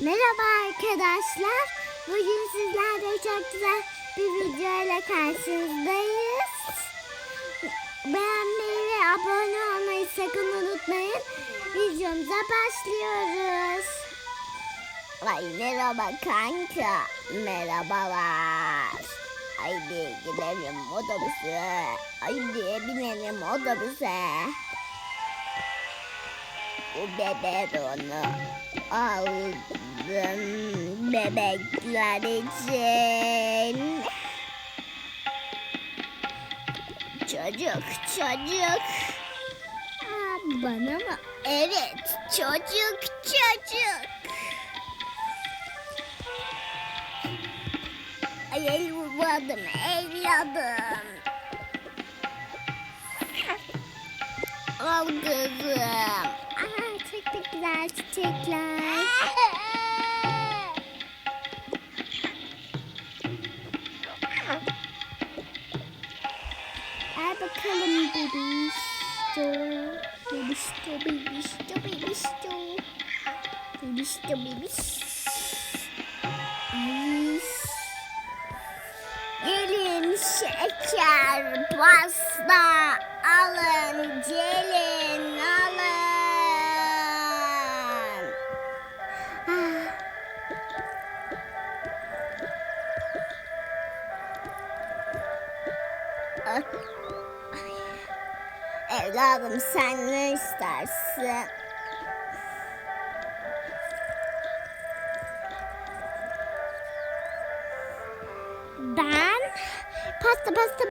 Merhaba arkadaşlar. Bugün sizlerle çok güzel bir video ile karşınızdayız. Beğenmeyi ve abone olmayı sakın unutmayın. Videomuza başlıyoruz. Ay merhaba kanka. Merhabalar. Haydi gidelim otobüse. Haydi binelim otobüse. Bu beberonu aldım bebekler için. Çocuk, çocuk. Aa, bana mı? Evet, çocuk, çocuk. Ay evladım, evladım. Al kızım. Aa, çok güzel çiçekler. Al bakalım bebişto. Bebişto, bebişto, bebişto. Bebişto, bebiş. Ay. Gelin şeker pasta alın gelin alın. Ah. Evladım sen ne istersin? Ben pasta pasta